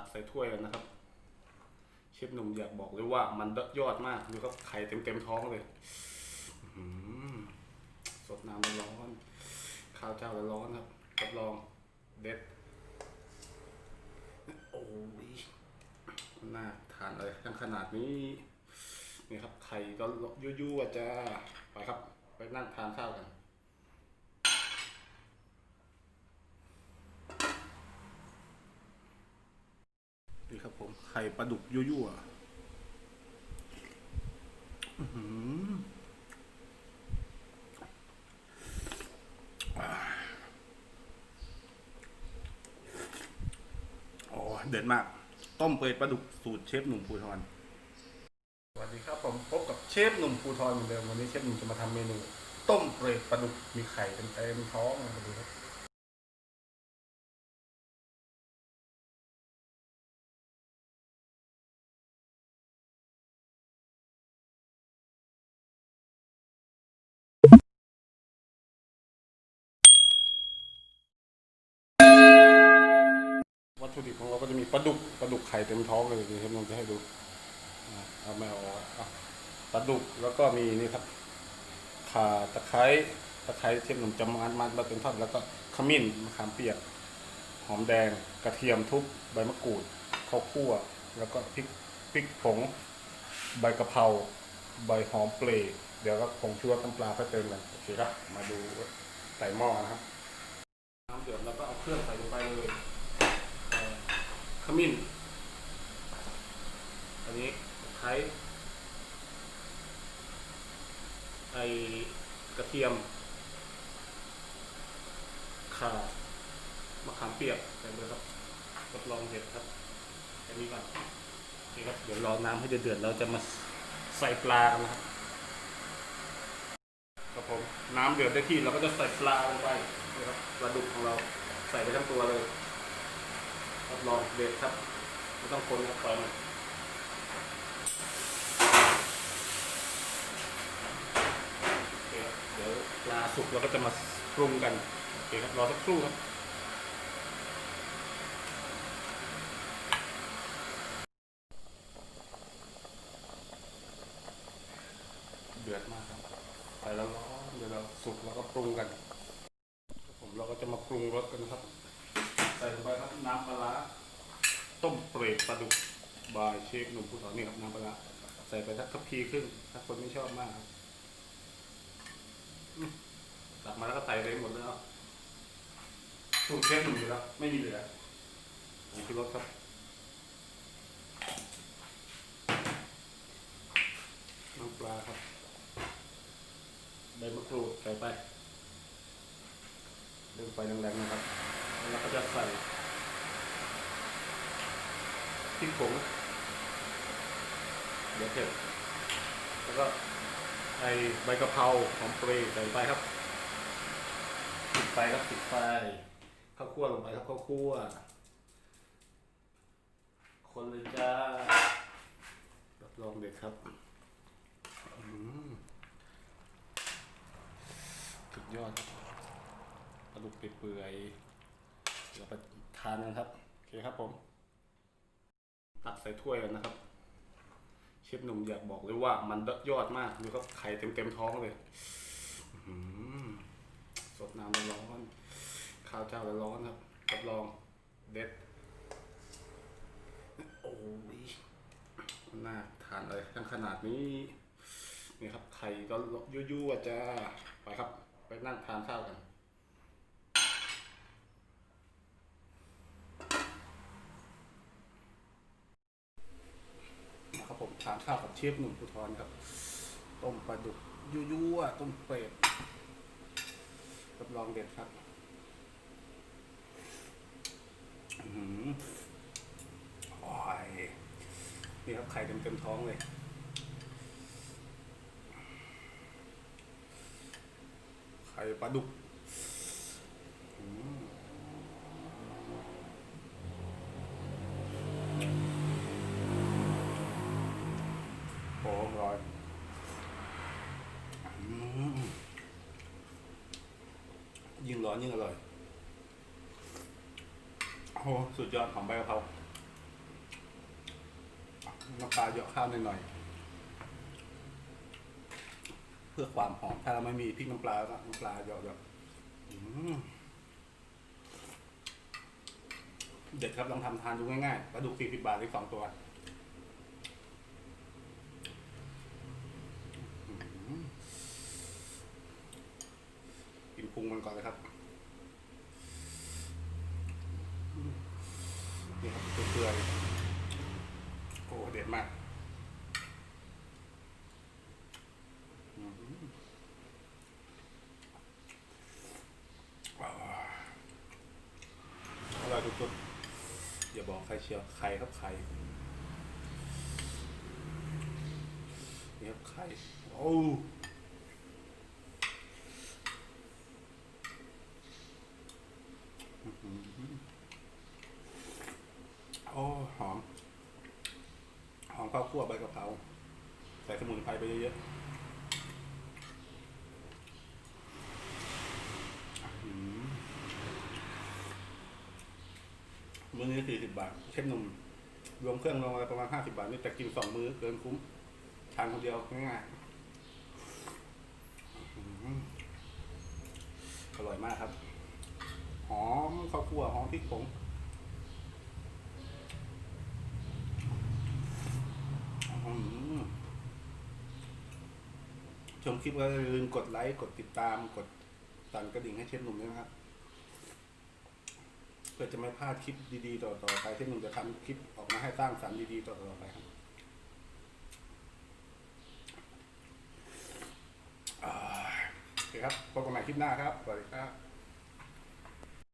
ตักใส่ถ้วยกันนะครับ เชฟหนุ่มอยากบอกเลยว่ามันยอดมากดูครับไข่เต็มเต็มท้องเลยสดน้ำร้อนข้าวเจ้าร้อนครับรับรองเด็ดโอ้ยน่าทานอะไรทั้งขนาดนี้นี่ครับไข่ก็ยั่วๆจะไปครับ ไปนั่งทานข้าวกัน นี่ครับ ผมไข่ปลาดุกยั่วๆอื้อหืออ่าโอ้เด็ดมาก ต้มเปื่อยปลาดุกสูตรเชฟหนุ่มภูทรสวัสดีครับผมพบกับเชฟหนุ่มภูทรเหมือนเดิมวันนี้เชฟหนุ่มจะมาทำเมนู ต้มเปรตปลาดุกมีไข่เต็มเต็มท้องมาดูครับ ตถุดิบของเราก็จะมีปลาดุกปลาดุกไข่เต็มท้องเลยเดี๋ยวเชฟหนุ่มจะให้ดูเอาไม่เอาอกปลาดุกแล้วก็มีนี่ครับข่าตะไคร้ตะไคร้เชฟหนุ่มจะมันมันมาเป็นท่อนแล้วก็ขมิ้นมะขามเปียกหอมแดงกระเทียมทุบใบมะกรูดข้าวคั่ว แล้วก็พริกพริกผงใบกะเพราใบหอมเปรย์เดี๋ยวก็ผงชูรสน้ำปลาค่อยเติมกันโอเคครับมาดูใส่หม้อนะครับน้ำเดือดแล้วก็เอาเครื่องใส่ลงไปเลย มิ้น อันนี้ไคร้ไอกระเทียม ข่ามะขามเปียกใส่เลยครับรับรองเด็ดครับอันนี้ก่อนโอเคครับ เดี๋ยวรอน้ำให้เดือดๆเราจะมาใส่ปลากันนะครับครับผมน้ำเดือดได้ที่เราก็จะใส่ปลาลงไปนะครับปลาดุกของเราใส่ไปทั้งตัวเลย รับรองเด็ดครับไม่ต้องคนครับปล่อยมันเดี๋ยวปลาสุกเราก็จะมาปรุงกันโอเคครับรอสักครู่ครับเดือดมากครับใส่แล้วร้อนเดี๋ยวเราสุกแล้วก็ปรุงกัน ผมเราก็จะมาปรุงรสกันครับ ใส่ลงไปครับน้ำปลาร้าต้มเปรตปลาดุกบายเชฟหนุ่มผู้สอนนี่ครับน้ำปลาร้าใส่ไปสักทัพพีขึ้นถ้าคนไม่ชอบมากครับอืมตักมาแล้วก็ใส่ไปหมดแล้วสูตรเชฟหนุ่มอยู่แล้วไม่มีเหลือนี่คือรสครับน้ำปลาครับใบมะกรูดใส่ไปเดินไฟแรงๆนะครับ แล้วก็จะใส่พริกผงเดี๋ยวเผ็ดแล้วก็ไอใบกะเพราหอมเปรย์ใส่ไปครับปิดไฟครับปิดไฟข้าวคั่วลงไปครับข้าวคั่ว คนเลยจ้ารับรองเด็ดครับสุดยอดปลาดุกเปื่อย เดี๋ยวไปทานกันครับโอเคครับผม ตักใส่ถ้วยกันนะครับ เชฟหนุ่มอยากบอกเลยว่ามันยอดมากดูครับไข่เต็มเต็มท้องเลยสดน้ำร้อนข้าวเจ้าร้อนครับรับรองเด็ดโอ้ยน่าทานอะไรทั้งขนาดนี้นี่ครับไข่ก็ยั่วๆจะไปครับ ไปนั่งทานข้าวกัน นะครับผม ทานข้าวกับเชฟหนุ่มภูทรครับ ต้มปลาดุกยั่วๆต้มเปรตรับรองเด็ดครับอื้อหือโอ้ยนี่ครับไข่เต็มเต็มท้องเลยไข่ปลาดุก ร้อนยิ่งอร่อย โอ้สุดยอดหอมใบกะเพราน้ำปลาเหยาะข้าวหน่อยๆ เพื่อความหอม ถ้าเราไม่มีพริกน้ำปลาก็น้ำปลาเหยาะๆเด็ดครับลองทำทานดูง่ายๆปลาดุกสี่สิบบาทเลยสองตัวอืมกินพุงมันก่อนเลยครับ นี่ครับ เปื่อยโอ้เด็ดมากอร่อยทุกๆอย่าบอกใครเชียวไข่ครับไข่นี่ครับไข่โอ้หือ โอ้หอม หอมข้า วใบกะเพราใส่สมุนไพรไปเยอะๆอืมมื้อนี้สี่สิบบาท เช่นนมรวมเครื่องรวมอะไรประมาณห้าสิบาทนี่แต่กินสองมื้อเกินคุ้มทานคนเดียวง่ายๆอืมอร่อยมากครับ หอมข้าวคั่วหอมพริกผง อืม ชมคลิปก็อย่าลืมกดไลค์กดติดตามกดสั่นกระดิ่งให้เชฟหนุ่มด้วยนะครับเพื่อจะไม่พลาดคลิปดีๆ ต่อๆไปเชฟหนุ่มจะทำคลิปออกมาให้สร้างสรรค์ดีๆต่อๆไปครับโอเคครับพบกันใหม่คลิปหน้าครับสวัสดีครับ